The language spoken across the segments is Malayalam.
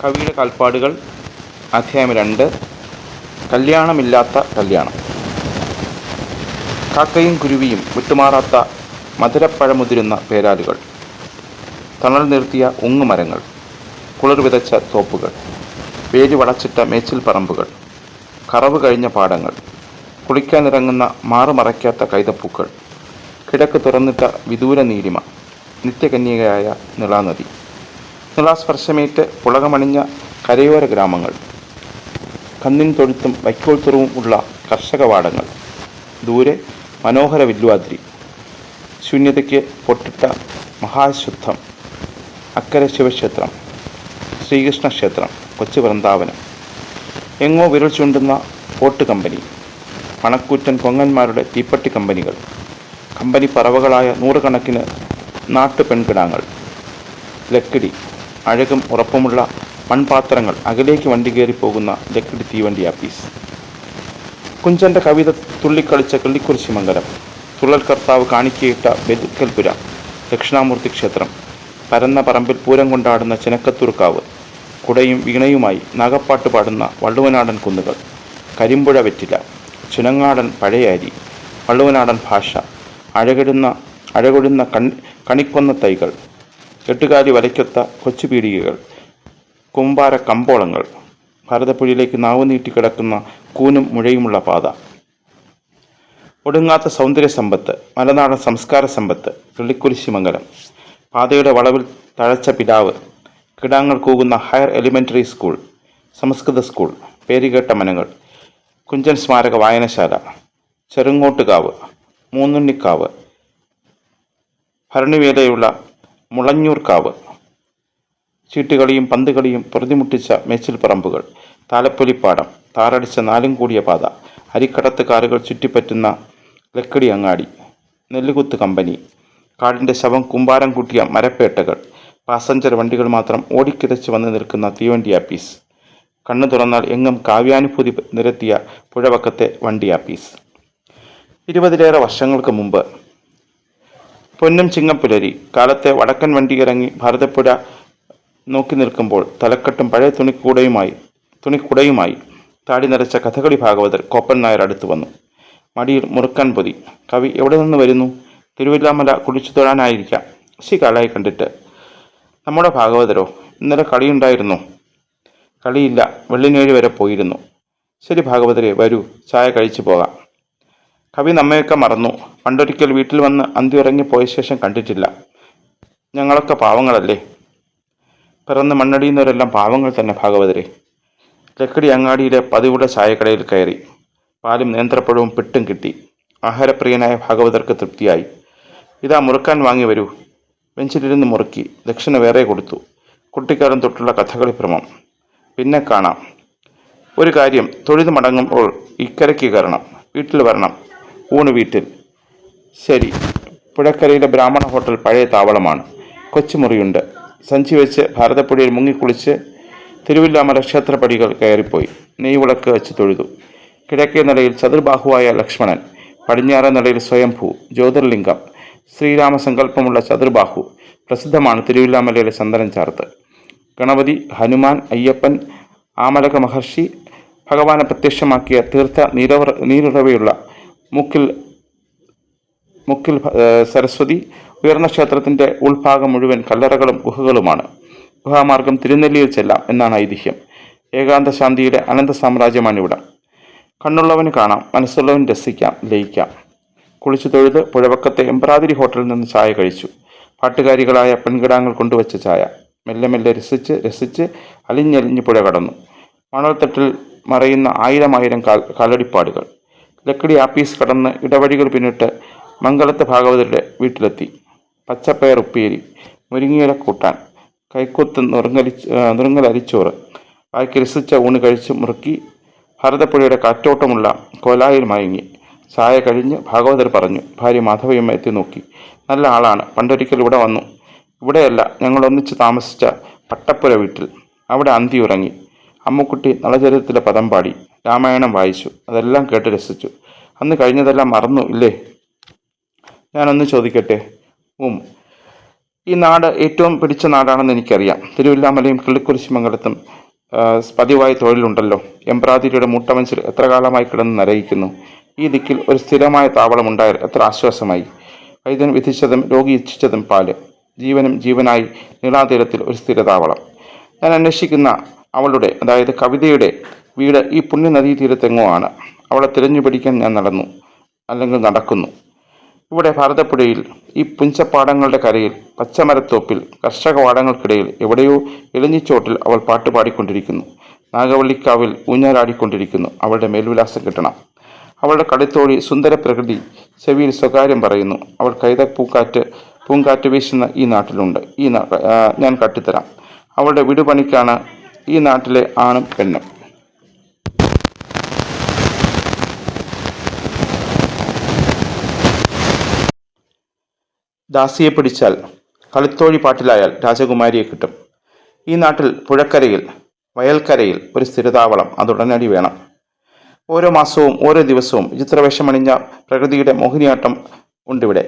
കവിയുടെ കാൽപ്പാടുകൾ അധ്യായം രണ്ട് കല്യാണമില്ലാത്ത കല്യാണം. കാക്കയും കുരുവിയും വിട്ടുമാറാത്ത മധുരപ്പഴമുതിരുന്ന പേരാലുകൾ തണൽ നിർത്തിയ ഉങ്ങുമരങ്ങൾ കുളിർ വിതച്ച തോപ്പുകൾ വേലി വളച്ചിട്ട മേച്ചിൽ പറമ്പുകൾ കറവ് കഴിഞ്ഞ പാടങ്ങൾ കുളിക്കാനിറങ്ങുന്ന മാറുമറയ്ക്കാത്ത കൈതപ്പൂക്കൾ കിഴക്ക് തുറന്നിട്ട വിദൂര നീലിമ നിത്യകന്യകയായ നിളാനദി. നിളാസ്പർശമേറ്റ് പുളകമണിഞ്ഞ കരയോര ഗ്രാമങ്ങൾ. കന്നിൻ തൊഴുത്തും വൈക്കോൽ തുറവും ഉള്ള കർഷകവാടങ്ങൾ ദൂരെ മനോഹര വില്വാദ്രി ശൂന്യതയ്ക്ക് പൊട്ടിട്ട മഹാശുദ്ധം. അക്കര ശിവക്ഷേത്രം. ശ്രീകൃഷ്ണ ക്ഷേത്രം കൊച്ചു വൃന്ദാവനം. എങ്ങോ വിരൽ ചൂണ്ടുന്ന പോട്ട് കമ്പനി. പണക്കൂറ്റൻ കൊങ്ങന്മാരുടെ തീപ്പട്ടി കമ്പനികൾ. കമ്പനി പറവകളായ നൂറുകണക്കിന് നാട്ടു പെൺകിടാങ്ങൾ ലക്കിടി. അഴകും ഉറപ്പുമുള്ള മൺപാത്രങ്ങൾ അകലേക്ക് വണ്ടി കയറി പോകുന്ന ലക്കിടി തീവണ്ടി ആപ്പീസ്. കുഞ്ചന്റെ കവിത തുള്ളിക്കളിച്ച കിള്ളിക്കുറിശി മംഗലം. തുള്ളൽ കർത്താവ് കാണിക്കയിട്ട ബെതുക്കൽപുര ദക്ഷിണാമൂർത്തി ക്ഷേത്രം പരന്ന പറമ്പിൽ പൂരം കൊണ്ടാടുന്ന ചിനക്കത്തുറുക്കാവ് കുടയും വീണയുമായി നാഗപ്പാട്ട് പാടുന്ന വള്ളുവനാടൻ കുന്നുകൾ കരിമ്പുഴ വെറ്റില ചുനങ്ങാടൻ പഴയ അരി വള്ളുവനാടൻ ഭാഷ അഴകിടുന്ന അഴകൊടുന്ന കൺ കണിക്കൊന്ന തൈകൾ എട്ടുകാലി വലയ്ക്കൊത്ത കൊച്ചുപീടികകൾ കുമ്പാര കമ്പോളങ്ങൾ ഭാരതപ്പുഴയിലേക്ക് നാവ് നീട്ടിക്കിടക്കുന്ന കൂനും മുഴയുമുള്ള പാത ഒടുങ്ങാത്ത സൗന്ദര്യ സമ്പത്ത് മലനാടൻ സംസ്കാര സമ്പത്ത് കിള്ളിക്കുരിശി മംഗലം പാതയുടെ വളവിൽ തഴച്ച പിതാവ് കിടാങ്ങൾ കൂകുന്ന ഹയർ എലിമെന്ററി സ്കൂൾ സംസ്കൃത സ്കൂൾ പേരുകേട്ട മനങ്ങൾ കുഞ്ചൻ സ്മാരക വായനശാല ചെറുങ്ങോട്ടുകാവ് മൂന്നുണ്ണിക്കാവ് ഭരണിവേലയുള്ള മുളഞ്ഞൂർക്കാവ്. ചീട്ടുകളിയും പന്തുകളിയും പൊറുതിമുട്ടിച്ച മേച്ചിൽ പറമ്പുകൾ. താലപ്പൊലിപ്പാടം താറടിച്ച നാലും കൂടിയ പാത. അരിക്കടത്ത് കാറുകൾ ചുറ്റിപ്പറ്റുന്ന ലക്കടി അങ്ങാടി. നെല്ലുകുത്ത് കമ്പനി. കാടിന്റെ ശവം കുമ്പാരം കൂട്ടിയ മരപ്പേട്ടകൾ. പാസഞ്ചർ വണ്ടികൾ മാത്രം ഓടിക്കിതച്ച് വന്ന് നിൽക്കുന്ന തീവണ്ടി ആപ്പീസ്. കണ്ണു തുറന്നാൽ എങ്ങും കാവ്യാനുഭൂതി നിരത്തിയ പുഴവക്കത്തെ വണ്ടി ആപ്പീസ്. ഇരുപതിലേറെ വർഷങ്ങൾക്ക് മുമ്പ് പൊന്നും ചിങ്ങപ്പുലരി കാലത്തെ വടക്കൻ വണ്ടി ഇറങ്ങി ഭാരതപ്പുഴ നോക്കി നിൽക്കുമ്പോൾ തലക്കെട്ടും പഴയ തുണിക്കൂടയുമായി തുണിക്കുടയുമായി താടി നിറച്ച കഥകളി ഭാഗവതർ കോപ്പൻ നായർ അടുത്തു വന്നു. മടിയിൽ മുറുക്കാൻ പൊതി. കവി എവിടെ നിന്ന് വരുന്നു? തിരുവില്ലാമല കുടിച്ചു തൊഴാനായിരിക്കാം. ശി കാലായി കണ്ടിട്ട്. നമ്മുടെ ഭാഗവതരോ ഇന്നലെ കളിയുണ്ടായിരുന്നു. കളിയില്ല വെള്ളിനേഴ് വരെ പോയിരുന്നു. ശരി ഭാഗവതരെ വരൂ. ചായ കഴിച്ചു പോകാം. കവി നമ്മയൊക്കെ മറന്നു. പണ്ടൊരിക്കൽ വീട്ടിൽ വന്ന് അന്തിയുറങ്ങി പോയ ശേഷം കണ്ടിട്ടില്ല. ഞങ്ങളൊക്കെ പാവങ്ങളല്ലേ? പിറന്ന് മണ്ണടിയുന്നവരെല്ലാം പാവങ്ങൾ തന്നെ ഭാഗവതരെ. ലക്കടി അങ്ങാടിയിലെ പതിവുള്ള ചായക്കടയിൽ കയറി. പാലും നേന്ത്രപ്പഴവും പിട്ടും കിട്ടി. ആഹാരപ്രിയനായ ഭാഗവതർക്ക് തൃപ്തിയായി. ഇതാ മുറുക്കാൻ വാങ്ങി വരൂ. ബെഞ്ചിലിരുന്ന് മുറുക്കി. ദക്ഷിണ വേറെ കൊടുത്തു. കുട്ടിക്കാലം തൊട്ടുള്ള കഥകളി ഭ്രമം പിന്നെ കാണാം. ഒരു കാര്യം തൊഴുതു മടങ്ങുമ്പോൾ ഇക്കരയ്ക്ക് കയറണം. വീട്ടിൽ വരണം. ഊണ് വീട്ടിൽ. ശരി. പുഴക്കരയിലെ ബ്രാഹ്മണ ഹോട്ടൽ പഴയ താവളമാണ്. കൊച്ചുമുറിയുണ്ട്. സഞ്ചി വെച്ച് ഭാരതപ്പുഴയിൽ മുങ്ങിക്കുളിച്ച് തിരുവില്ലാമല ക്ഷേത്രപടികൾ കയറിപ്പോയി. നെയ്വിളക്ക് വെച്ച് തൊഴുതു. കിഴക്കേ നടയിൽ ചതുർബാഹുവായ ലക്ഷ്മണൻ പടിഞ്ഞാറേ നടയിൽ സ്വയംഭൂ ജ്യോതിർലിംഗം ശ്രീരാമസങ്കല്പമുള്ള ചതുർബാഹു പ്രസിദ്ധമാണ് തിരുവില്ലാമലയിലെ ചന്ദനം ചാർത്ത്. ഗണപതി ഹനുമാൻ അയ്യപ്പൻ ആമലക മഹർഷി ഭഗവാനെ പ്രത്യക്ഷമാക്കിയ തീർത്ഥ നീരവ നീരുറവയുള്ള മുക്കിൽ മുക്കിൽ സരസ്വതി ഉയർന്ന ക്ഷേത്രത്തിന്റെ ഉൾഭാഗം മുഴുവൻ കല്ലറകളും ഗുഹകളുമാണ്. ഗുഹാമാർഗം തിരുനെല്ലിയിൽ ചെല്ലാം എന്നാണ് ഐതിഹ്യം. ഏകാന്ത ശാന്തിയുടെ അനന്ത സാമ്രാജ്യമാണ് ഇവിടെ. കണ്ണുള്ളവന് കാണാം മനസ്സുള്ളവന് രസിക്കാം ലയിക്കാം. കുളിച്ചു തൊഴുത് പുഴവക്കത്തെ എംബ്രാതിരി ഹോട്ടലിൽ നിന്ന് ചായ കഴിച്ചു. പാട്ടുകാരികളായ പെൺകിടാങ്ങൾ കൊണ്ടുവച്ച ചായ. മെല്ലെ മെല്ലെ രസിച്ച് രസിച്ച് അലിഞ്ഞലിഞ്ഞ് പുഴ കടന്നു. മണൽത്തട്ടിൽ മറയുന്ന ആയിരം ആയിരം കാൽ കാലടിപ്പാടുകൾ. ലക്കടി ആപ്പീസ് കടന്ന് ഇടവഴികൾ പിന്നിട്ട് മംഗളത്ത് ഭാഗവതരുടെ വീട്ടിലെത്തി. പച്ചപ്പയർ ഉപ്പേരി മുരിങ്ങയില കൂട്ടാൻ കൈക്കൊത്ത് നുറുങ്ങലി നുറുങ്ങലരിച്ചോറ് ബാക്കി രസിച്ച ഊണ് കഴിച്ച് മുറുക്കി ഭാരതപ്പുഴയുടെ കാറ്റോട്ടമുള്ള കോലായിൽ മയങ്ങി. ചായ കഴിഞ്ഞ് ഭാഗവതർ പറഞ്ഞു ഭാര്യ മാധവയമ്മ എത്തി നോക്കി. നല്ല ആളാണ്. പണ്ടൊരിക്കൽ ഇവിടെ വന്നു. ഇവിടെയല്ല ഞങ്ങൾ ഒന്നിച്ച് താമസിച്ച പട്ടപ്പുര വീട്ടിൽ. അവിടെ അന്തി ഉറങ്ങി. അമ്മുക്കുട്ടി നളചരിതത്തിലെ പദം പാടി രാമായണം വായിച്ചു അതെല്ലാം കേട്ട് രസിച്ചു. അന്ന് കഴിഞ്ഞതെല്ലാം മറന്നു ഇല്ലേ? ഞാനൊന്ന് ചോദിക്കട്ടെ? ഉം. ഈ നാട് ഏറ്റവും പിടിച്ച നാടാണെന്ന് എനിക്കറിയാം. തിരുവില്ലാമലയും കിള്ളിക്കുരിശുമംഗലത്തും പതിവായി തൊഴിലുണ്ടല്ലോ. എംബ്രാതിരിയുടെ മുട്ടമഞ്ചിൽ എത്ര കാലമായി കിടന്ന് നരയിക്കുന്നു ഈ ദിക്കിൽ ഒരു സ്ഥിരമായ താവളം ഉണ്ടായാൽ എത്ര ആശ്വാസമായി. വൈദ്യൻ വിധിച്ചതും രോഗി ഇച്ഛിച്ചതും പാൽ. ജീവനും ജീവനായി നീളാതീരത്തിൽ ഒരു സ്ഥിരതാവളം. ഞാൻ അന്വേഷിക്കുന്ന അവളുടെ അതായത് കവിതയുടെ വീട് ഈ പുണ്യനദീ തീരത്തെങ്ങോ ആണ് അവളെ തിരഞ്ഞു പിടിക്കാൻ ഞാൻ നടന്നു അല്ലെങ്കിൽ നടക്കുന്നു. ഇവിടെ ഭാരതപ്പുഴയിൽ ഈ പുഞ്ചപ്പാടങ്ങളുടെ കരയിൽ പച്ചമരത്തോപ്പിൽ കർഷകവാടങ്ങൾക്കിടയിൽ എവിടെയോ എളിഞ്ഞിച്ചോട്ടിൽ അവൾ പാട്ട് പാടിക്കൊണ്ടിരിക്കുന്നു. നാഗവള്ളിക്കാവിൽ ഊഞ്ഞാലാടിക്കൊണ്ടിരിക്കുന്നു അവളുടെ മേൽവിലാസം കിട്ടണം. അവളുടെ കളിത്തോഴി സുന്ദര പ്രകൃതി ചെവിയിൽ സ്വകാര്യം പറയുന്നു. അവൾ കൈത പൂക്കാറ്റ് പൂങ്കാറ്റ് വീശുന്ന ഈ നാട്ടിലുണ്ട്. ഈ ഞാൻ കട്ടിത്തരാം. അവളുടെ വിടുപണിക്കാണ് ഈ നാട്ടിലെ ആണും പെണ്ണും. ദാസിയെ പിടിച്ചാൽ കളിത്തോഴി പാട്ടിലായാൽ രാജകുമാരിയെ കിട്ടും. ഈ നാട്ടിൽ പുഴക്കരയിൽ വയൽക്കരയിൽ ഒരു സ്ഥിരതാവളം അതുടനടി വേണം. ഓരോ മാസവും ഓരോ ദിവസവും വിചിത്രവേഷമണിഞ്ഞ പ്രകൃതിയുടെ മോഹിനിയാട്ടം ഉണ്ടിവിടെ.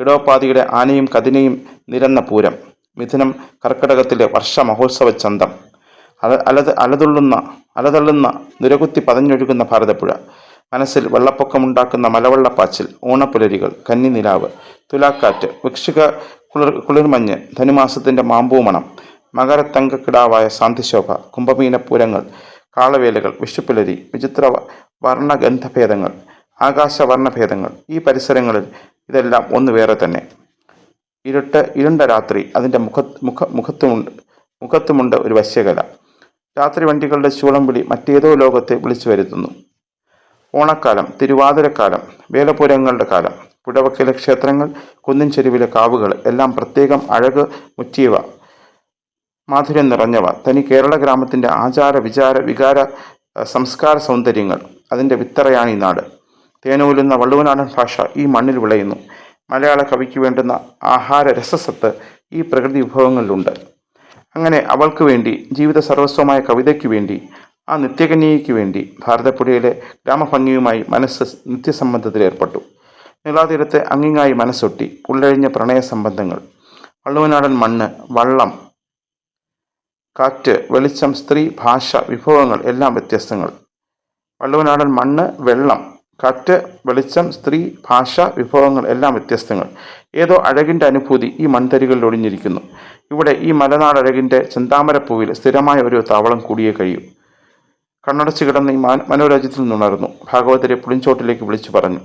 ഇടോപാതിയുടെ ആനയും കതിനയും നിരന്ന പൂരം മിഥുനം കർക്കിടകത്തിലെ വർഷ മഹോത്സവ ചന്തം. അല അല അലതുള്ളുന്ന അലതള്ളുന്ന നിരകുത്തി പതഞ്ഞൊഴുകുന്ന ഭാരതപ്പുഴ. മനസ്സിൽ വെള്ളപ്പൊക്കമുണ്ടാക്കുന്ന മലവെള്ളപ്പാച്ചിൽ ഓണപ്പുലരികൾ കന്നിനിലാവ് തുലാക്കാറ്റ് വൃക്ഷിക കുളിർ കുളിർമഞ്ഞ് ധനുമാസത്തിന്റെ മാമ്പൂമണം മകരത്തങ്കക്കിടാവായ സാന്തിശോഭ കുംഭമീനപ്പൂരങ്ങൾ കാളവേലകൾ വിഷുപ്പുലരി വിചിത്ര വർണഗന്ധഭേദങ്ങൾ ആകാശവർണഭേദങ്ങൾ ഈ പരിസരങ്ങളിൽ ഇതെല്ലാം ഒന്ന് വേറെ തന്നെ. ഇരുട്ട് ഇരുണ്ട രാത്രി അതിന്റെ മുഖ മുഖ മുഖത്തുമുണ്ട് മുഖത്തുമുണ്ട് ഒരു വശ്യകല. രാത്രി വണ്ടികളുടെ ചൂളം വിളി മറ്റേതോ ലോകത്തെ വിളിച്ചു വരുത്തുന്നു. ഓണക്കാലം തിരുവാതിരക്കാലം വേലപുരങ്ങളുടെ കാലം പുഴവക്കലെ ക്ഷേത്രങ്ങൾ കുന്നിൻ ചെരുവിലെ കാവുകൾ എല്ലാം പ്രത്യേകം അഴക് മുറ്റിയവ മാധുര്യം നിറഞ്ഞവ. തനി കേരള ഗ്രാമത്തിന്റെ ആചാര വിചാര വികാര സംസ്കാര സൗന്ദര്യങ്ങൾ. അതിന്റെ വിത്തറയാണ് ഈ നാട്. തേനൂലുന്ന വള്ളുവനാടൻ ഭാഷ ഈ മണ്ണിൽ വിളയുന്നു. മലയാള കവിക്ക് വേണ്ടുന്ന ആഹാര രസസത്ത് ഈ പ്രകൃതി വിഭവങ്ങളിലുണ്ട്. അങ്ങനെ അവൾക്ക് വേണ്ടി ജീവിത സർവസ്വമായ കവിതയ്ക്ക് വേണ്ടി ആ നിത്യകന്യയ്ക്ക് വേണ്ടി ഭാരതപ്പുഴയിലെ ഗ്രാമഭംഗിയുമായി മനസ്സ് നിത്യസംബന്ധത്തിലേർപ്പെട്ടു നീളാതീരത്തെ അങ്ങിങ്ങായി മനസ്സൊട്ടി ഉള്ളഴിഞ്ഞ പ്രണയ സംബന്ധങ്ങൾ. വള്ളുവനാടൻ മണ്ണ് വള്ളം കാറ്റ് വെളിച്ചം സ്ത്രീ ഭാഷ വിഭവങ്ങൾ എല്ലാം വ്യത്യസ്തങ്ങൾ. വള്ളുവനാടൻ മണ്ണ് വെള്ളം കാറ്റ് വെളിച്ചം സ്ത്രീ ഭാഷ വിഭവങ്ങൾ എല്ലാം വ്യത്യസ്തങ്ങൾ. ഏതോ അഴകിന്റെ അനുഭൂതി ഈ മൺതരികളിൽ ഒളിഞ്ഞിരിക്കുന്നു. ഇവിടെ ഈ മലനാടഴകിന്റെ ചെന്താമരപ്പൂവിൽ സ്ഥിരമായ ഒരു താവളം കൂടിയേ കഴിയൂ. കണ്ണടച്ച് കിടന്ന് ഈ മനോരാജ്യത്തിൽ നിന്നുണർന്നു ഭാഗവതരെ പുളിഞ്ചോട്ടിലേക്ക് വിളിച്ചു പറഞ്ഞു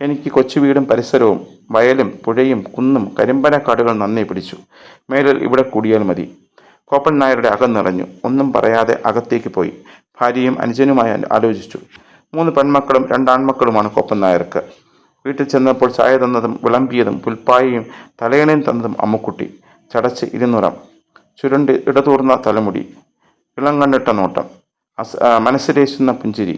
എനിക്ക് കൊച്ചു വീടും പരിസരവും വയലും പുഴയും കുന്നും കരിമ്പനക്കാടുകൾ നന്നേ പിടിച്ചു. മേലിൽ ഇവിടെ കൂടിയാൽ മതി. കോപ്പൻ നായരുടെ അകം നിറഞ്ഞു. ഒന്നും പറയാതെ അകത്തേക്ക് പോയി. ഭാര്യയും അനുജനുമായി ആലോചിച്ചു. മൂന്ന് പെൺമക്കളും രണ്ടാൺമക്കളുമാണ് കോപ്പൻ നായർക്ക്. വീട്ടിൽ ചെന്നപ്പോൾ ചായ തന്നതും വിളമ്പിയതും പുൽപ്പായയും തലയണയും തന്നതും അമ്മുക്കുട്ടി. ചടച്ച് ഇരുന്നുറം. ചുരുണ്ട് ഇടതൂർന്ന തലമുടി. ഇളം കണ്ടിട്ട നോട്ടം. അസ് മനസ്സിലേശുന്ന പുഞ്ചിരി.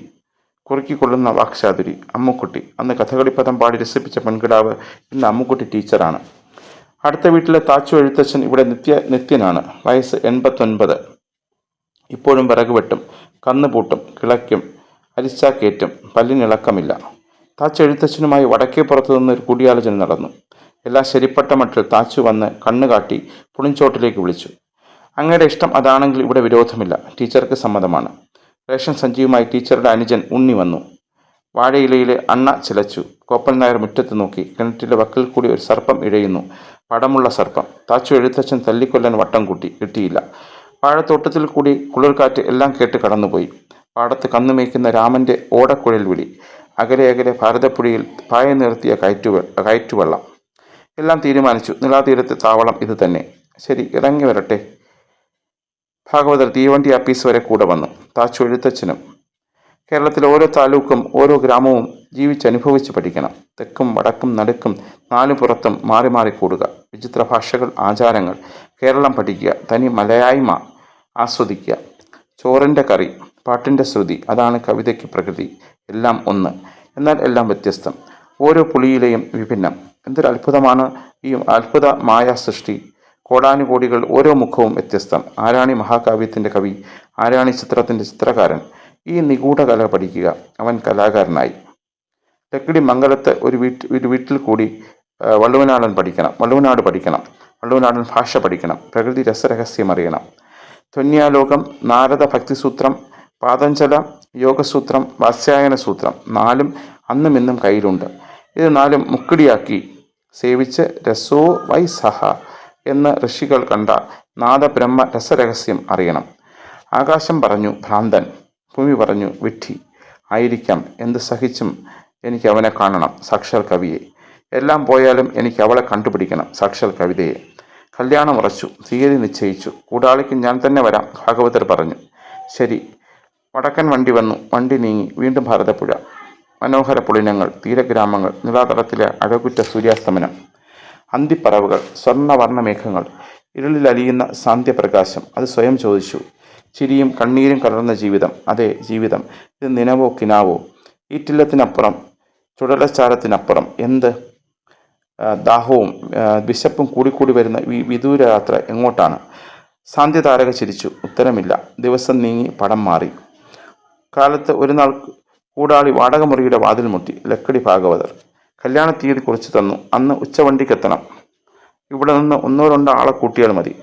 കുറുക്കിക്കൊള്ളുന്ന വാക്ചാതുരി അമ്മുക്കുട്ടി. അന്ന് കഥകളിപ്പദം പാടി രസിപ്പിച്ച പെൺകിടാവ് ഇന്ന് അമ്മുക്കുട്ടി ടീച്ചറാണ്. അടുത്ത വീട്ടിലെ താച്ചു എഴുത്തച്ഛൻ ഇവിടെ നിത്യ നിത്യനാണ്. വയസ്സ് എൺപത്തൊൻപത്. ഇപ്പോഴും വിറക് വെട്ടും. കന്ന് പൂട്ടും. കിളയ്ക്കും. അരിച്ചാക്കേറ്റും പല്ലിനിളക്കമില്ല താച്ചെഴുത്തച്ഛനുമായി വടക്കേ പുറത്തു നിന്ന് ഒരു കൂടിയാലോചന നടന്നു. എല്ലാം ശരിപ്പെട്ട മട്ടിൽ താച്ചു വന്ന് കണ്ണുകാട്ടി പുളിഞ്ചോട്ടിലേക്ക് വിളിച്ചു. അങ്ങയുടെ ഇഷ്ടം അതാണെങ്കിൽ ഇവിടെ വിരോധമില്ല. ടീച്ചർക്ക് സമ്മതമാണ്. റേഷൻ സഞ്ചിയുമായി ടീച്ചറുടെ അനുജൻ ഉണ്ണി വന്നു. വാഴയിലയിലെ അണ്ണ ചിലച്ചു. കോപ്പൻ നായർ മുറ്റത്ത് നോക്കി. കിണറ്റിലെ വക്കിൽ കൂടി ഒരു സർപ്പം ഇഴയുന്നു. പടമുള്ള സർപ്പം. താച്ചു എഴുത്തച്ഛൻ തല്ലിക്കൊല്ലാൻ വട്ടം കൂട്ടി. കിട്ടിയില്ല. വാഴത്തോട്ടത്തിൽ കൂടി കുളിർക്കാറ്റ് എല്ലാം കേട്ട് കടന്നുപോയി. പാടത്ത് കന്നുമേയ്ക്കുന്ന രാമന്റെ ഓടക്കുഴൽ വിളി. അകലെ അകലെ ഭാരതപ്പുഴയിൽ പായ നിർത്തിയ കയറ്റുവെ കയറ്റുവെള്ളം. എല്ലാം തീരുമാനിച്ചു. നിലാതീരത്തെ താവളം ഇത് തന്നെ. ശരി ഇറങ്ങി വരട്ടെ. ഭാഗവതർ തീവണ്ടി ആപ്പീസ് വരെ കൂടെ വന്നു. താച്ചു എഴുത്തച്ഛനും കേരളത്തിലെ ഓരോ താലൂക്കും ഓരോ ഗ്രാമവും ജീവിച്ചനുഭവിച്ച് പഠിക്കണം. തെക്കും വടക്കും നടുക്കും നാലു പുറത്തും മാറി മാറി കൂടുക. വിചിത്ര ഭാഷകൾ ആചാരങ്ങൾ. കേരളം പഠിക്കുക. തനി മലയായ്മ ആസ്വദിക്കുക. ചോറിന്റെ കറി പാട്ടിന്റെ ശ്രുതി അതാണ് കവിതയ്ക്ക് പ്രകൃതി. എല്ലാം ഒന്ന്. എന്നാൽ എല്ലാം വ്യത്യസ്തം. ഓരോ പുളിയിലെയും വിഭിന്നം. എന്തൊരു അത്ഭുതമാണ് ഈ അത്ഭുതമായ സൃഷ്ടി. കോടാനുകോടികൾ ഓരോ മുഖവും വ്യത്യസ്തം. ആരാണി മഹാകാവ്യത്തിന്റെ കവി? ആരാണി ചിത്രത്തിന്റെ ചിത്രകാരൻ? ഈ നിഗൂഢ കല പഠിക്കുക. അവൻ കലാകാരനായി. തെക്കിടി മംഗലത്തെ ഒരു വീട്ട് ഒരു വീട്ടിൽ കൂടി വള്ളുവനാടൻ പഠിക്കണം. വള്ളുവനാട് പഠിക്കണം. വള്ളുവനാടൻ ഭാഷ പഠിക്കണം. പ്രകൃതി രസരഹസ്യം അറിയണം. ധന്യാലോകം നാരദ ഭക്തിസൂത്രം പാതഞ്ചല യോഗസൂത്രം വാത്സ്യായന സൂത്രം നാലും അന്നും ഇന്നും കയ്യിലുണ്ട്. ഇത് നാലും മുക്കിടിയാക്കി സേവിച്ച് രസോ വൈ സഹ എന്ന് ഋഷികൾ കണ്ട നാദബ്രഹ്മ രസരഹസ്യം അറിയണം. ആകാശം പറഞ്ഞു ഭ്രാന്തൻ. ഭൂമി പറഞ്ഞു വിഡ്ഢി. ആയിരിക്കാം എന്ത് സഹിച്ചും എനിക്ക് അവനെ കാണണം സാക്ഷാൽ കവിയെ. എല്ലാം പോയാലും എനിക്ക് അവളെ കണ്ടുപിടിക്കണം സാക്ഷാൽ കവിതയെ. കല്യാണം ഉറച്ചു തീയതി നിശ്ചയിച്ചു. കൂടാളിക്ക് ഞാൻ തന്നെ വരാം ഭാഗവതർ പറഞ്ഞു. ശരി. വടക്കൻ വണ്ടി വന്നു വണ്ടി നീങ്ങി വീണ്ടും ഭാരതപ്പുഴ. മനോഹര പുളിനങ്ങൾ തീരഗ്രാമങ്ങൾ നിലാതടത്തിലെ അഴകുറ്റ സൂര്യാസ്തമനം അന്തിപ്പറവുകൾ സ്വർണവർണ മേഘങ്ങൾ ഇരുളിൽ അലിയുന്ന സാന്ധ്യപ്രകാശം അത് സ്വയം ചോദിച്ചു. ചിരിയും കണ്ണീരും കലർന്ന ജീവിതം അതെ ജീവിതം ഇത് നിലവോ കിനാവോ? ഈറ്റില്ലത്തിനപ്പുറം ചുടലച്ചാരത്തിനപ്പുറം എന്ത്? ദാഹവും വിശപ്പും കൂടിക്കൂടി വരുന്ന വിദൂര യാത്ര എങ്ങോട്ടാണ്? സാന്ധ്യതാരക ചിരിച്ചു. ഉത്തരമില്ല. ദിവസം നീങ്ങി പടം മാറി. കാലത്ത് ഒരു നാൾ കൂടാളി വാടകമുറിയുടെ വാതിൽ മുട്ടി ലക്കടി ഭാഗവതർ. കല്യാണ തീയതി കുറിച്ച് തന്നു. അന്ന് ഉച്ചവണ്ടിക്കെത്തണം. ഇവിടെ നിന്ന് ഒന്നോ രണ്ടോ ആളെ കൂട്ടിയാൽ മതി.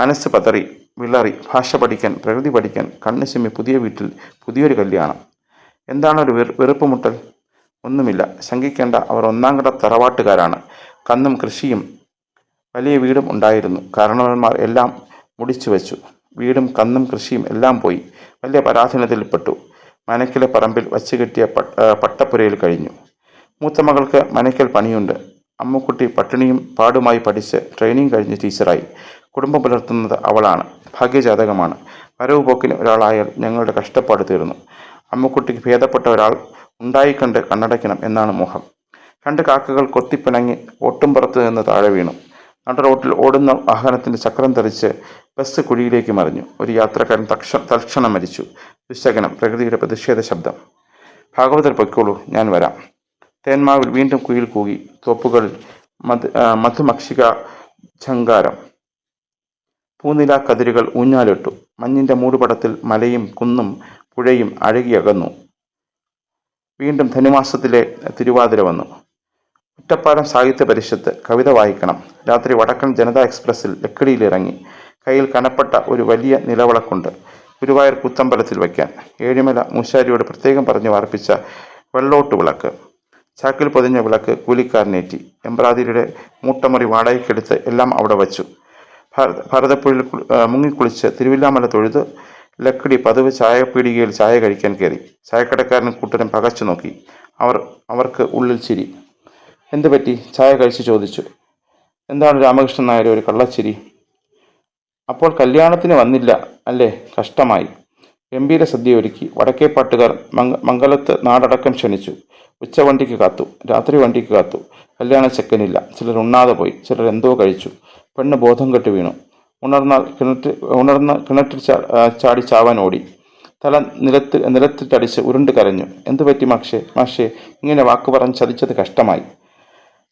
മനസ്സ് പതറി വിളറി ഭാഷ പഠിക്കാൻ പ്രകൃതി പഠിക്കാൻ കണ്ണ് ചിമ്മി പുതിയ വീട്ടിൽ പുതിയൊരു കല്യാണം. എന്താണ് ഒരു വെറുപ്പ് മുട്ടൽ ഒന്നുമില്ല. ശങ്കിക്കേണ്ട അവർ ഒന്നാം കട തറവാട്ടുകാരാണ്. കന്നും കൃഷിയും വലിയ വീടും ഉണ്ടായിരുന്നു. കാരണവന്മാർ എല്ലാം മുടിച്ചു വെച്ചു വീടും കന്നും കൃഷിയും എല്ലാം പോയി. വലിയ പരാധീനതയിൽപ്പെട്ടു. മനക്കിലെ പറമ്പിൽ വച്ച് കെട്ടിയ പട്ട പട്ടപ്പുരയിൽ കഴിഞ്ഞു. മൂത്ത മകൾക്ക് മനക്കൽ പണിയുണ്ട്. അമ്മുക്കുട്ടി പട്ടിണിയും പാടുമായി പഠിച്ച് ട്രെയിനിങ് കഴിഞ്ഞ് ടീച്ചറായി കുടുംബം പുലർത്തുന്നത് അവളാണ്. ഭാഗ്യജാതകമാണ്. വരവ് പോക്കിന് ഒരാളായാൽ ഞങ്ങളുടെ കഷ്ടപ്പാട് തീർന്നു. അമ്മുക്കുട്ടിക്ക് ഭേദപ്പെട്ട ഒരാൾ ഉണ്ടായിക്കണ്ട് കണ്ണടയ്ക്കണം എന്നാണ് മോഹം. രണ്ട് കാക്കകൾ കൊത്തിപ്പിണങ്ങി ഓട്ടുംപുറത്ത് നിന്ന് താഴെ വീണു. നട റോട്ടിൽ ഓടുന്ന വാഹനത്തിന്റെ ചക്രം തെറിച്ച് ബസ് കുഴിയിലേക്ക് മറിഞ്ഞു. ഒരു യാത്രക്കാരൻ തക്ഷ തൽക്ഷണം മരിച്ചു. ദുശകനം പ്രകൃതിയുടെ പ്രതിഷേധ ശബ്ദം. ഭാഗവതർ പൊയ്ക്കോളൂ ഞാൻ വരാം. തേന്മാവിൽ വീണ്ടും കുയിൽ കൂകി തോപ്പുകളിൽ മധു മധുമക്ഷിക ഝങ്കാരം. പൂനില കതിരുകൾ ഊഞ്ഞാലിട്ടു. മഞ്ഞിന്റെ മൂടുപടത്തിൽ മലയും കുന്നും പുഴയും അഴകിയകന്നു വീണ്ടും ധനുമാസത്തിലെ തിരുവാതിര വന്നു. ഒറ്റപ്പാലം സാഹിത്യ പരിഷത്ത് കവിത വായിക്കണം. രാത്രി വടക്കൻ ജനതാ എക്സ്പ്രസ്സിൽ ലക്കിടിയിലിറങ്ങി കയ്യിൽ കനപ്പെട്ട ഒരു വലിയ നിലവിളക്കുണ്ട്. ഗുരുവായൂർ കുത്തമ്പലത്തിൽ വയ്ക്കാൻ. ഏഴിമല മൂശാരിയോട് പ്രത്യേകം പറഞ്ഞു വാർപ്പിച്ച വെള്ളോട്ട് വിളക്ക്. ചാക്കിൽ പൊതിഞ്ഞ വിളക്ക് കൂലിക്കാരനേറ്റി എമ്പ്രാതിരിയുടെ മൂട്ടമുറി വാടകയ്ക്കെടുത്ത് എല്ലാം അവിടെ വച്ചു. ഭാരത ഭാരതപ്പുഴയിൽ മുങ്ങിക്കുളിച്ച് തിരുവില്ലാമല തൊഴുത് ലക്കിടി പതിവ് ചായപ്പീടികയിൽ ചായ കഴിക്കാൻ കയറി. ചായക്കടക്കാരനും കൂട്ടരും പകച്ചു നോക്കി. അവർ അവർക്ക് ഉള്ളിൽ ചിരി. എന്ത് പറ്റി ചായ കഴിച്ച് ചോദിച്ചു. എന്താണ് രാമകൃഷ്ണൻ നായർ ഒരു കള്ളച്ചിരി? അപ്പോൾ കല്യാണത്തിന് വന്നില്ല അല്ലേ? കഷ്ടമായി. ഗംഭീര സദ്യ ഒരുക്കി വടക്കേ പാട്ടുകാർ മംഗ മംഗലത്ത് നാടടക്കം ക്ഷണിച്ചു. ഉച്ചവണ്ടിക്ക് കാത്തു. രാത്രി വണ്ടിക്ക് കാത്തു. കല്യാണ ചെക്കനില്ല. ചിലർ ഉണ്ണാതെ പോയി. ചിലർ എന്തോ കഴിച്ചു. പെണ്ണ് ബോധം കെട്ട് വീണു. ഉണർന്നാൽ കിണറ്റ് ഉണർന്ന് കിണറ്റിൽ ചാടി ചാവാൻ ഓടി. തല നിലത്ത് നിലത്തിട്ടടിച്ച് ഉരുണ്ട് കരഞ്ഞു. എന്തു പറ്റി മാഷേ? മാഷേ ഇങ്ങനെ വാക്ക് പറഞ്ഞ് ചതിച്ചത് കഷ്ടമായി.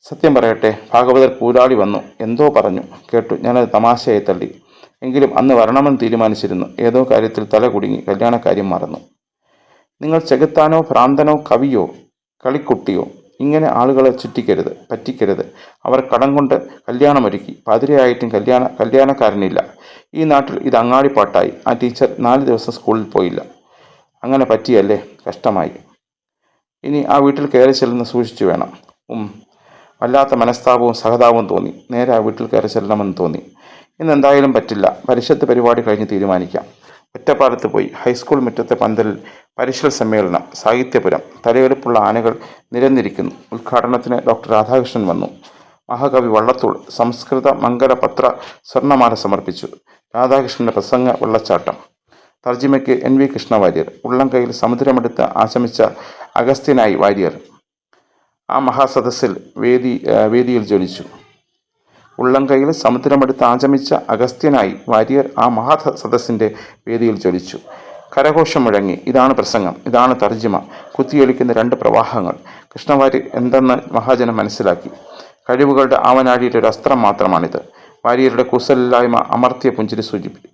സത്യം പറയട്ടെ ഭാഗവതർ കൂലാളി വന്നു. എന്തോ പറഞ്ഞു. കേട്ടു. ഞാനത് തമാശയായി തള്ളി. എങ്കിലും അന്ന് വരണമെന്ന് തീരുമാനിച്ചിരുന്നു. ഏതോ കാര്യത്തിൽ തല കുടുങ്ങി. കല്യാണക്കാര്യം മറന്നു. നിങ്ങൾ ചെകുത്താനോ ഭ്രാന്തനോ കവിയോ കളിക്കുട്ടിയോ ഇങ്ങനെ ആളുകളെ ചുറ്റിക്കരുത് പറ്റിക്കരുത്. അവർ കടം കൊണ്ട് കല്യാണമൊരുക്കി. പാതിരയായിട്ടും കല്യാണ കല്യാണക്കാരനില്ല. ഈ നാട്ടിൽ ഇത് അങ്ങാടിപ്പാട്ടായി. ആ ടീച്ചർ നാല് ദിവസം സ്കൂളിൽ പോയില്ല. അങ്ങനെ പറ്റിയല്ലേ? കഷ്ടമായി. ഇനി ആ വീട്ടിൽ കയറി ചെല്ലുന്ന സൂക്ഷിച്ചു വേണം. ഉം. വല്ലാത്ത മനസ്താപവും സഹതാപവും തോന്നി. നേരെ ആ വീട്ടിൽ കയറി ചെല്ലണമെന്ന് തോന്നി. ഇന്ന് എന്തായാലും പറ്റില്ല. പരിഷത്ത് പരിപാടി കഴിഞ്ഞ് തീരുമാനിക്കാം. ഒറ്റപ്പാലത്ത് പോയി. ഹൈസ്കൂൾ മുറ്റത്തെ പന്തലിൽ പരിശീൽ സമ്മേളനം സാഹിത്യപുരം തലയെടുപ്പുള്ള ആനകൾ നിരന്നിരിക്കുന്നു. ഉദ്ഘാടനത്തിന് ഡോക്ടർ രാധാകൃഷ്ണൻ വന്നു. മഹാകവി വള്ളത്തോൾ സംസ്കൃത മംഗലപത്ര സ്വർണമാല സമർപ്പിച്ചു. രാധാകൃഷ്ണന്റെ പ്രസംഗ വെള്ളച്ചാട്ടം. തർജിമയ്ക്ക് എൻ വി കൃഷ്ണവാര്യർ. ഉള്ളംകൈയിൽ സമുദ്രമെടുത്ത് ആശമിച്ച അഗസ്ത്യനായി വാര്യർ. ആ മഹാസദസ്സിൽ വേദി വേദിയിൽ ജ്വലിച്ചു ഉള്ളംകൈയിൽ സമുദ്രമെടുത്ത് ആചമിച്ച അഗസ്ത്യനായി വാര്യർ ആ മഹാസദസ്സിന്റെ വേദിയിൽ ജ്വലിച്ചു കരഘോഷം മുഴങ്ങി. ഇതാണ് പ്രസംഗം. ഇതാണ് തർജിമ കുത്തിയൊലിക്കുന്ന രണ്ട് പ്രവാഹങ്ങൾ. കൃഷ്ണവാര്യർ എന്തെന്ന് മഹാജനം മനസ്സിലാക്കി. കഴിവുകളുടെ ആവനാഴിയുടെ ഒരു അസ്ത്രം മാത്രമാണിത്. വാര്യരുടെ കുസലില്ലായ്മ അമർത്തിയ പുഞ്ചിരി സൂചിപ്പിച്ചു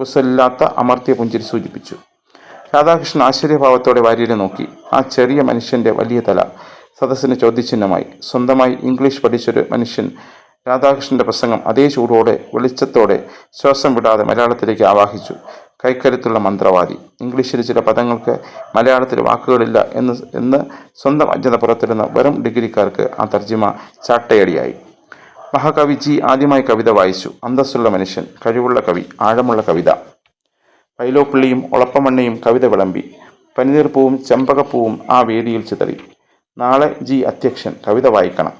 കുസലില്ലാത്ത അമർത്തിയ പുഞ്ചിരി സൂചിപ്പിച്ചു. രാധാകൃഷ്ണൻ ആശ്ചര്യഭാവത്തോടെ വാര്യരെ നോക്കി. ആ ചെറിയ മനുഷ്യന്റെ വലിയ തല. സദസ്സിന് ചോദ്യചിഹ്നമായി. സ്വന്തമായി ഇംഗ്ലീഷ് പഠിച്ചൊരു മനുഷ്യൻ രാധാകൃഷ്ണന്റെ പ്രസംഗം അതേ ചൂടോടെ വെളിച്ചത്തോടെ ശ്വാസം വിടാതെ മലയാളത്തിലേക്ക് ആവാഹിച്ചു. കൈക്കരുത്തുള്ള മന്ത്രവാദി. ഇംഗ്ലീഷിൽ ചില പദങ്ങൾക്ക് മലയാളത്തിൽ വാക്കുകളില്ല എന്ന് എന്ന് സ്വന്തം അജ്ഞത പുറത്തിരുന്ന വെറും ഡിഗ്രിക്കാർക്ക് ആ തർജിമ ചാട്ടയടിയായി. മഹാകവി ജി. ആദ്യമായി കവിത വായിച്ചു. അന്തസ്സുള്ള മനുഷ്യൻ കഴിവുള്ള കവി ആഴമുള്ള കവിത. പൈലോപ്പിള്ളിയും ഒളപ്പമണ്ണയും കവിത വിളമ്പി. പനിനീർപ്പൂവും ചെമ്പകപ്പൂവും ആ വേദിയിൽ ചിതറി. നാളെ ജി അധ്യക്ഷൻ കവിത വായിക്കണം.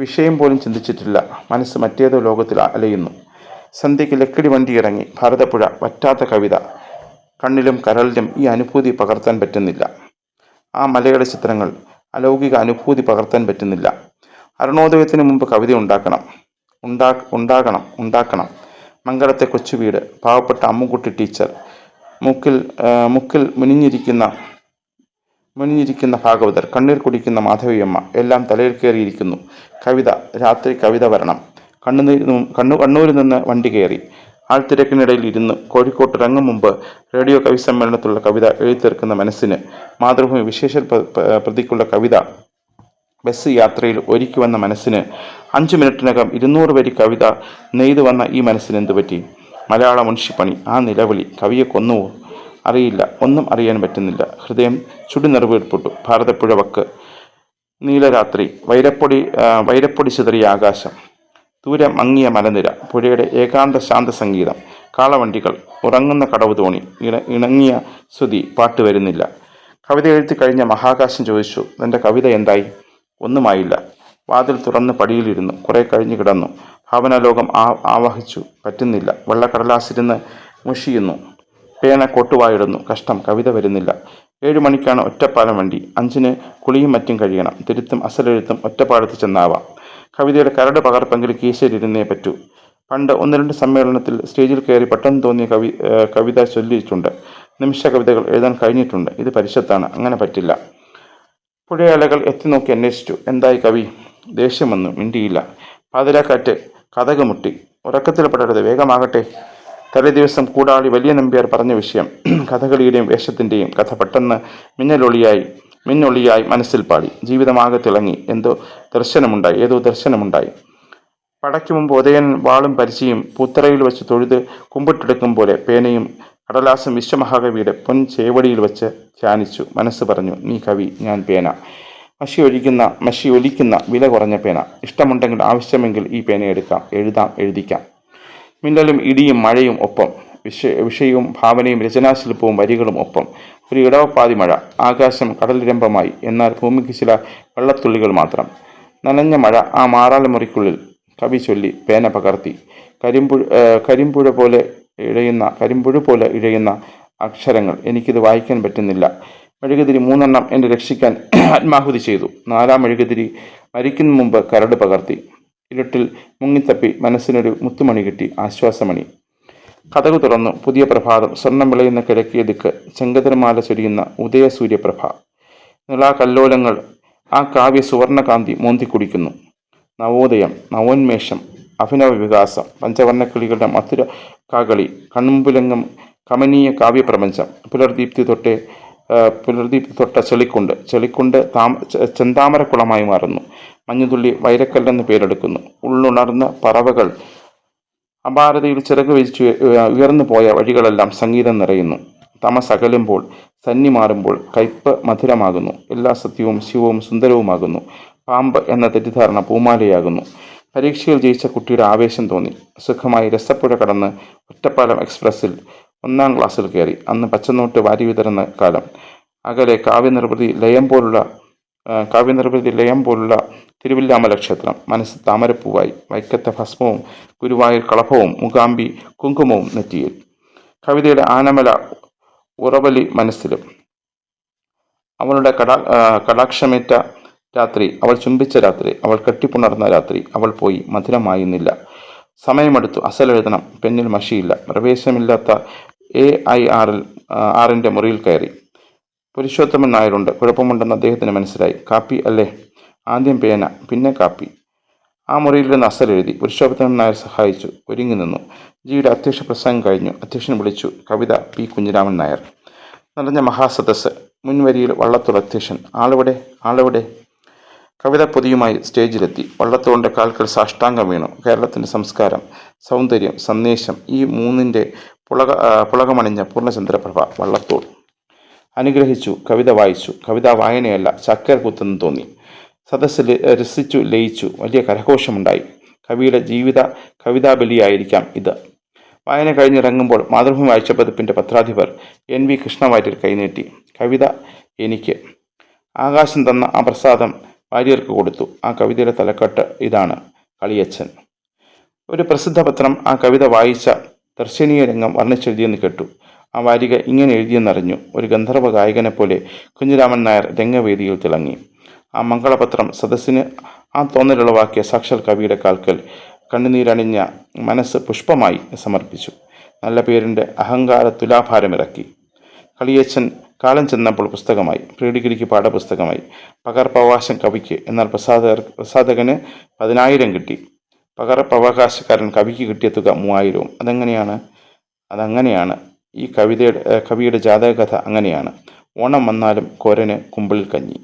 വിഷയം പോലും ചിന്തിച്ചിട്ടില്ല. മനസ്സ് മറ്റേതോ ലോകത്തിൽ അലയുന്നു. സന്ധ്യയ്ക്ക് ലക്കിടി വണ്ടി ഇറങ്ങി ഭാരതപ്പുഴ വറ്റാത്ത കവിത. കണ്ണിലും കരളിലും ഈ അനുഭൂതി പകർത്താൻ പറ്റുന്നില്ല. ആ മലയുടെ ചിത്രങ്ങൾ അലൗകിക അനുഭൂതി പകർത്താൻ പറ്റുന്നില്ല. അരുണോദയത്തിന് മുമ്പ് കവിത ഉണ്ടാക്കണം. ഉണ്ടാ ഉണ്ടാകണം ഉണ്ടാക്കണം. മംഗളത്തെ കൊച്ചു വീട്. പാവപ്പെട്ട അമ്മുക്കുട്ടി ടീച്ചർ. മുക്കിൽ മുക്കിൽ മുനിഞ്ഞിരിക്കുന്ന മുനിഞ്ഞിരിക്കുന്ന ഭാഗവതർ കണ്ണീർ കുടിക്കുന്ന മാധവിയമ്മ എല്ലാം തലയിൽ കയറിയിരിക്കുന്നു. കവിത രാത്രി കവിത വരണം. കണ്ണുനീർ കണ്ണു കണ്ണൂരിൽ നിന്ന് വണ്ടി കയറി. ആൾത്തിരക്കിനിടയിൽ ഇരുന്ന് കോഴിക്കോട്ട് ഇറങ്ങും മുമ്പ് റേഡിയോ കവി സമ്മേളനത്തിലുള്ള കവിത എഴുതിത്തീർക്കുന്ന മനസ്സിന് മാതൃഭൂമി വിശേഷ പ്ര- പ്ര- പ്രതിക്കുള്ള കവിത ബസ് യാത്രയിൽ ഒരുക്കി വന്ന മനസ്സിന് അഞ്ചു മിനിറ്റിനകം ഇരുന്നൂറ് വരി കവിത നെയ്തു വന്ന ഈ മനസ്സിന് എന്തുപറ്റി? മലയാള മുൻഷിപ്പണി ആ നിലവിളി കവിയെ കൊന്നുവോ? അറിയില്ല. ഒന്നും അറിയാൻ പറ്റുന്നില്ല. ഹൃദയം ചുടി നിറവേർപ്പെട്ടു ഭാരതപ്പുഴ വക്ക് നീലരാത്രി വൈരപ്പൊടി വൈരപ്പൊടി ചിതറിയ ആകാശം ദൂരെ മങ്ങിയ മലനിര പുഴയുടെ ഏകാന്ത ശാന്ത സംഗീതം കാളവണ്ടികൾ ഉറങ്ങുന്ന കടവ് തോണി ഇണ ഇണങ്ങിയ ശ്രുതി പാട്ട് വരുന്നില്ല. കവിത എഴുതി കഴിഞ്ഞ മഹാകാശം ചോദിച്ചു നിന്റെ കവിത എന്തായി? ഒന്നുമായില്ല. വാതിൽ തുറന്ന് പടിയിലിരുന്നു. കുറെ കഴിഞ്ഞ് കിടന്നു. ഭാവനാലോകം ആ ആവഹിച്ചു. പറ്റുന്നില്ല. വെള്ളക്കടലാസിരുന്ന് മുഷിയുന്നു. പേന കൊട്ടുവായിടുന്നു. കഷ്ടം. കവിത വരുന്നില്ല. ഏഴു മണിക്കാണ് ഒറ്റപ്പാലം വണ്ടി. അഞ്ചിന് കുളിയും മറ്റും കഴിയണം. തിരുത്തും അസലെഴുത്തും ഒറ്റപ്പാടത്ത് ചെന്നാവാം. കവിതയുടെ കരട് പകർപ്പെങ്കിൽ കീശയിലിരുന്നേ പറ്റൂ. പണ്ട് ഒന്ന് രണ്ട് സമ്മേളനത്തിൽ സ്റ്റേജിൽ കയറി പെട്ടെന്ന് തോന്നിയ കവി കവിത ചൊല്ലിയിട്ടുണ്ട്. നിമിഷ കവിതകൾ എഴുതാൻ കഴിഞ്ഞിട്ടുണ്ട്. ഇത് പരിഷത്താണ് അങ്ങനെ പറ്റില്ല. പുഴയാലകൾ എത്തി നോക്കി അന്വേഷിച്ചു. എന്തായി കവി? ദേഷ്യം വന്നു. മിണ്ടിയില്ല. പാതിരാക്കാറ്റ് കഥകമുട്ടി ഉറക്കത്തിൽ പെടരുത് വേഗമാകട്ടെ. തലേ ദിവസം കൂടാളി വലിയ നമ്പ്യാർ പറഞ്ഞ വിഷയം കഥകളിയുടെയും വേഷത്തിന്റെയും കഥ പെട്ടെന്ന് മിന്നലൊളിയായി മിന്നൊളിയായി മനസ്സിൽ പാടി. ജീവിതമാകെ തിളങ്ങി. എന്തോ ദർശനമുണ്ടായി. ഏതോ ദർശനമുണ്ടായി. പടയ്ക്ക് മുമ്പ് ഉദയൻ വാളും പരിചയും പൂത്തറയിൽ വെച്ച് തൊഴുത് കുമ്പിട്ടെടുക്കും പോലെ പേനയും കടലാസും വിശ്വമഹാകവിയുടെ പൊൻ ചേവടിയിൽ വെച്ച് ധ്യാനിച്ചു. മനസ്സ് പറഞ്ഞു നീ കവി ഞാൻ പേന. മഷി ഒഴിക്കുന്ന മഷി ഒലിക്കുന്ന വില കുറഞ്ഞ പേന. ഇഷ്ടമുണ്ടെങ്കിൽ ആവശ്യമെങ്കിൽ ഈ പേന എടുക്കാം. എഴുതാം എഴുതിക്കാം. മിന്നലും ഇടിയും മഴയും ഒപ്പം. വിഷ വിഷയവും ഭാവനയും രചനാശില്പവും വരികളും ഒപ്പം. ഒരു ഇടവപ്പാതി മഴ ആകാശം കടലിരമ്പമായി എന്നാൽ ഭൂമിക്ക് ചില വെള്ളത്തുള്ളികൾ മാത്രം. നനഞ്ഞ മഴ ആ മാറാല മുറിക്കുള്ളിൽ കവി ചൊല്ലി പേന പകർത്തി. കരിമ്പുഴ കരിമ്പുഴ പോലെ ഇഴയുന്ന കരിമ്പുഴ പോലെ ഇഴയുന്ന അക്ഷരങ്ങൾ എനിക്കിത് വായിക്കാൻ പറ്റുന്നില്ല. മെഴുകുതിരി മൂന്നെണ്ണം എന്നെ രക്ഷിക്കാൻ ആത്മാഹുതി ചെയ്തു. നാലാം മെഴുകുതിരി മരിക്കുന്ന മുമ്പ് കരട് പകർത്തി. ഇരുട്ടിൽ മുങ്ങിത്തപ്പി മനസ്സിനൊരു മുത്തുമണി കിട്ടി ആശ്വാസമണി. കഥകു തുറന്നു പുതിയ പ്രഭാതം സ്വർണം വിളയുന്ന കിഴക്കിയ ദിക്ക് ചെങ്കതിരമാല ചൊരിയുന്ന ഉദയസൂര്യപ്രഭ. നിളാകല്ലോലങ്ങൾ ആ കാവ്യ സുവർണകാന്തി മോന്തിക്കുടിക്കുന്നു. നവോദയം നവോന്മേഷം അഭിനവ വികാസം പഞ്ചവർണക്കിളികളുടെ മധുര കാകളി കൺമുമ്പിലെങ്ങും കമനീയ കാവ്യപ്രപഞ്ചം പുലർദീപ്തി തൊട്ടേ ആ, പുലർദീപ്തി തൊട്ട ചെളിക്കുണ്ട്. ചെളിക്കുണ്ട് താമ ചെന്താമരക്കുളമായി മാറുന്നു. മഞ്ഞുതുള്ളി വൈരക്കല്ലെന്ന് പേരെടുക്കുന്നു. ഉള്ളുണർന്ന പറവകൾ അപാരതയിൽ ചിറക് വിരിച്ചു ഉയർന്നു പോയ വഴികളെല്ലാം സംഗീതം നിറയുന്നു. തമസ് അകലുമ്പോൾ സന്നി മാറുമ്പോൾ കയ്പ് മധുരമാകുന്നു. എല്ലാ സത്യവും ശിവവും സുന്ദരവുമാകുന്നു. പാമ്പ് എന്ന തെറ്റിദ്ധാരണ പൂമാലയാകുന്നു. പരീക്ഷയിൽ ജയിച്ച കുട്ടിയുടെ ആവേശം തോന്നി. സുഖമായി രസപ്പുഴ കടന്ന് ഒറ്റപ്പാലം എക്സ്പ്രസ്സിൽ ഒന്നാം ക്ലാസ്സിൽ കയറി. അന്ന് പച്ചനോട്ട് വാരി വിതറുന്ന കാലം. അകലെ കാവ്യനിർവൃതി ലയം പോലുള്ള കാവ്യനിർവൃതി ലയം പോലുള്ള തിരുവില്ലാമല ക്ഷേത്രം. മനസ്സ് താമരപ്പൂവായി. വൈക്കത്തെ ഭസ്മവും ഗുരുവായൂർ കളഭവും മുകാമ്പി കുങ്കുമവും നെറ്റിയിൽ. കവിതയുടെ ആനമല ഉറവലി മനസ്സിലും. അവളുടെ കടാ കടാക്ഷമേറ്റ രാത്രി. അവൾ ചുംബിച്ച രാത്രി. അവൾ കെട്ടിപ്പുണർന്ന രാത്രി. അവൾ പോയി മധുരമായുന്നില്ല. സമയമെടുത്തു. അസലെഴുതണം പെന്നിൽ മഷിയില്ല. പ്രവേശമില്ലാത്ത എ ഐ ആറിൽ ആറിന്റെ മുറിയിൽ കയറി. പുരുഷോത്തമൻ നായരുണ്ട്. കുഴപ്പമുണ്ടെന്ന് അദ്ദേഹത്തിന് മനസ്സിലായി. കാപ്പി അല്ലേ? ആദ്യം പേന പിന്നെ കാപ്പി. ആ മുറിയിൽ നിന്ന് അസൽ എഴുതി. പുരുഷോത്തമൻ നായർ സഹായിച്ചു. ഒരുങ്ങി നിന്നു. ജിയുടെ അധ്യക്ഷ പ്രസംഗം കഴിഞ്ഞു. അധ്യക്ഷൻ വിളിച്ചു. കവിത പി കുഞ്ഞിരാമൻ നായർ. നിറഞ്ഞ മഹാസദസ് മുൻവരിയിൽ വള്ളത്തോൾ അധ്യക്ഷൻ. ആളെവിടെ? ആളെവിടെ? കവിത പൊതിയുമായി സ്റ്റേജിലെത്തി. വള്ളത്തോളിന്റെ കാൽക്കൽ സാഷ്ടാംഗം വീണു. കേരളത്തിന്റെ സംസ്കാരം സൗന്ദര്യം സന്ദേശം ഈ മൂന്നിന്റെ പുളക പുളകമണിഞ്ഞ പൂർണചന്ദ്രപ്രഭ വള്ളത്തോൾ. അനുഗ്രഹിച്ചു കവിത വായിച്ചു. കവിത വായനയല്ല ചക്കര കുത്തെന്ന് തോന്നി. സദസ്സിൽ രസിച്ചു ലയിച്ചു. വലിയ കരഘോഷമുണ്ടായി. കവിയുടെ ജീവിത കവിതാബലിയായിരിക്കാം ഇത്. വായന കഴിഞ്ഞിറങ്ങുമ്പോൾ മാതൃഭൂമി ആഴ്ചപ്പതിപ്പിന്റെ പത്രാധിപർ എൻ വി കൃഷ്ണവാര്യർ കൈനീട്ടി. കവിത എനിക്ക് ആകാശം തന്ന ആ പ്രസാദം വാര്യർക്ക് കൊടുത്തു. ആ കവിതയുടെ തലക്കെട്ട് ഇതാണ്. കളിയച്ഛൻ. ഒരു പ്രസിദ്ധ പത്രം ആ കവിത വായിച്ച ദർശനീയ രംഗം വർണിച്ചെഴുതിയെന്ന് കേട്ടു. ആ വാരിക ഇങ്ങനെ എഴുതിയെന്നറിഞ്ഞു. ഒരു ഗന്ധർവ ഗായകനെ പോലെ കുഞ്ഞിരാമൻ നായർ രംഗവേദിയിൽ തിളങ്ങി. ആ മംഗളപത്രം സദസ്സിന് ആ തോന്നലുളവാക്കിയ സാക്ഷാൽ കവിയുടെ കാൽക്കൽ കണ്ണുനീരണിഞ്ഞ മനസ്സ് പുഷ്പമായി സമർപ്പിച്ചു. നല്ല പേരിന്റെ അഹങ്കാര തുലാഭാരമിറക്കി കളിയച്ചൻ കാലം ചെന്നപ്പോൾ പുസ്തകമായി പ്രീ ഡിഗ്രിക്ക് പാഠപുസ്തകമായി. പകർപ്പവകാശം കവിക്ക്. എന്നാൽ പ്രസാദ പ്രസാധകന് പതിനായിരം കിട്ടി. പകർപ്പവകാശക്കാരൻ കവിക്ക് കിട്ടിയ തുക മൂവായിരവും. അതെങ്ങനെയാണ്? അതങ്ങനെയാണ്. ഈ കവിതയുടെ കവിയുടെ ജാതക കഥ അങ്ങനെയാണ്. ഓണം വന്നാലും കോരന് കുമ്പിളിൽ കഞ്ഞി.